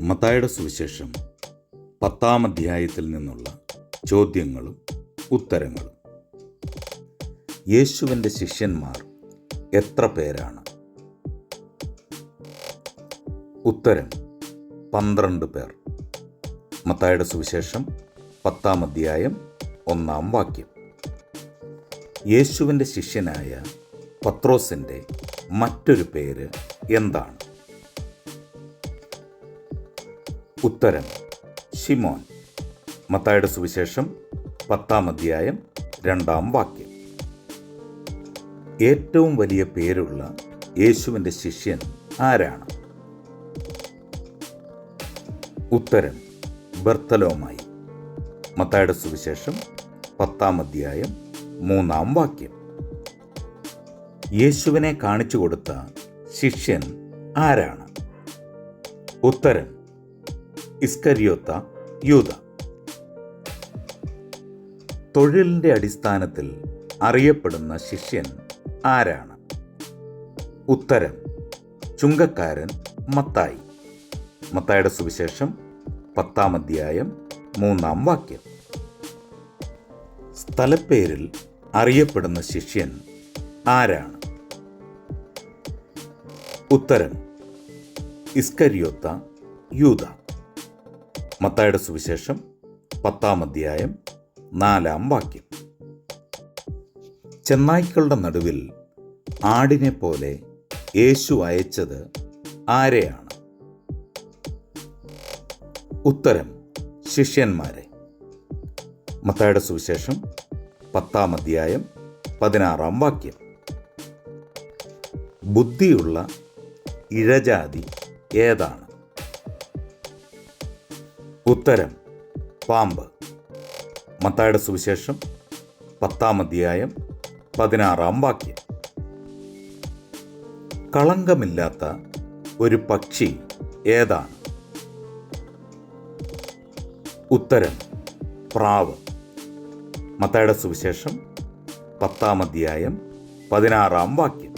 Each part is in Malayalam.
മത്തായുടെ സുവിശേഷം പത്താം അധ്യായത്തിൽ നിന്നുള്ള ചോദ്യങ്ങളും ഉത്തരങ്ങളും. യേശുവിന്റെ ശിഷ്യന്മാർ എത്ര പേരാണ്? ഉത്തരം പന്ത്രണ്ട് പേർ. മത്തായുടെ സുവിശേഷം പത്താം അധ്യായം ഒന്നാം വാക്യം. യേശുവിന്റെ ശിഷ്യനായ പത്രോസിന്റെ മറ്റൊരു പേര് എന്താണ്? ഉത്തരം ഷിമോൻ മത്തായുടെ സുവിശേഷം പത്താം അധ്യായം രണ്ടാം വാക്യം. ഏറ്റവും വലിയ പേരുള്ള യേശുവിന്റെ ശിഷ്യൻ ആരാണ്? ഉത്തരം ബർത്തലോമായി. മത്തായുടെ സുവിശേഷം പത്താം അധ്യായം മൂന്നാം വാക്യം. യേശുവിനെ കാണിച്ചു കൊടുത്ത ശിഷ്യൻ ആരാണ്? ഉത്തരം ഇസ്കരിയോത്ത യൂത. തൊഴിലിന്റെ അടിസ്ഥാനത്തിൽ അറിയപ്പെടുന്ന ശിഷ്യൻ ആരാണ്? ഉത്തരം ചുങ്കക്കാരൻ മത്തായി. മത്തായുടെ സുവിശേഷം പത്താം അധ്യായം മൂന്നാം വാക്യം. സ്ഥലപ്പേരിൽ അറിയപ്പെടുന്ന ശിഷ്യൻ ആരാണ്? ഉത്തരം ഇസ്കരിയോത്ത യൂത. മത്തായുടെ സുവിശേഷം പത്താം അധ്യായം നാലാം വാക്യം. ചെന്നായ്ക്കളുടെ നടുവിൽ ആടിനെ പോലെ യേശു അയച്ചത് ആരെയാണ്? ഉത്തരം ശിഷ്യന്മാരെ. മത്തായുടെ സുവിശേഷം പത്താം അധ്യായം പതിനാറാം വാക്യം. ബുദ്ധിയുള്ള ഇഴജാതി ഏതാണ്? ഉത്തരം പാമ്പ്. മത്തായുടെ സുവിശേഷം പത്താം അധ്യായം പതിനാറാം വാക്യം. കളങ്കമില്ലാത്ത ഒരു പക്ഷി ഏതാണ്? ഉത്തരം പ്രാവ്. മത്തായുടെ സുവിശേഷം പത്താം അധ്യായം പതിനാറാം വാക്യം.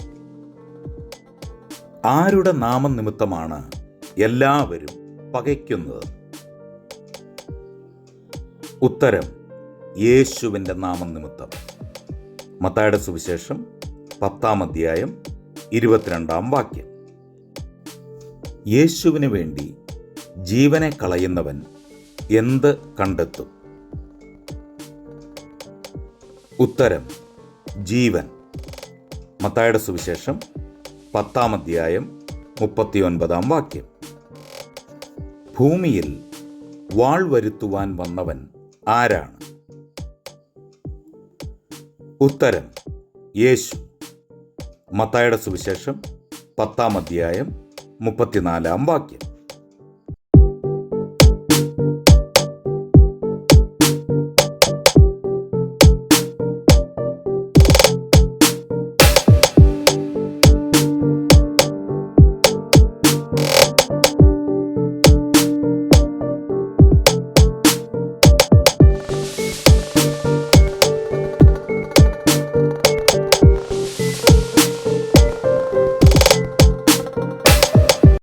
ആരുടെ നാമനിമിത്തമാണ് എല്ലാവരും പകയ്ക്കുന്നത്? ഉത്തരം യേശുവിന്റെ നാമനിമിത്തം. മത്തായുടെ സുവിശേഷം പത്താം അധ്യായം ഇരുപത്തിരണ്ടാം വാക്യം. യേശുവിന് വേണ്ടി ജീവനെ കളയുന്നവൻ എന്ത് കണ്ടെത്തും? ഉത്തരം ജീവൻ. മത്തായുടെ സുവിശേഷം പത്താം അധ്യായം മുപ്പത്തിയൊൻപതാം വാക്യം. ഭൂമിയിൽ വാൾ വരുത്തുവാൻ വന്നവൻ ആരാണ്? ഉത്തരം യേശു. മത്തായുടെ സുവിശേഷം പത്താം അധ്യായം മുപ്പത്തിനാലാം വാക്യം.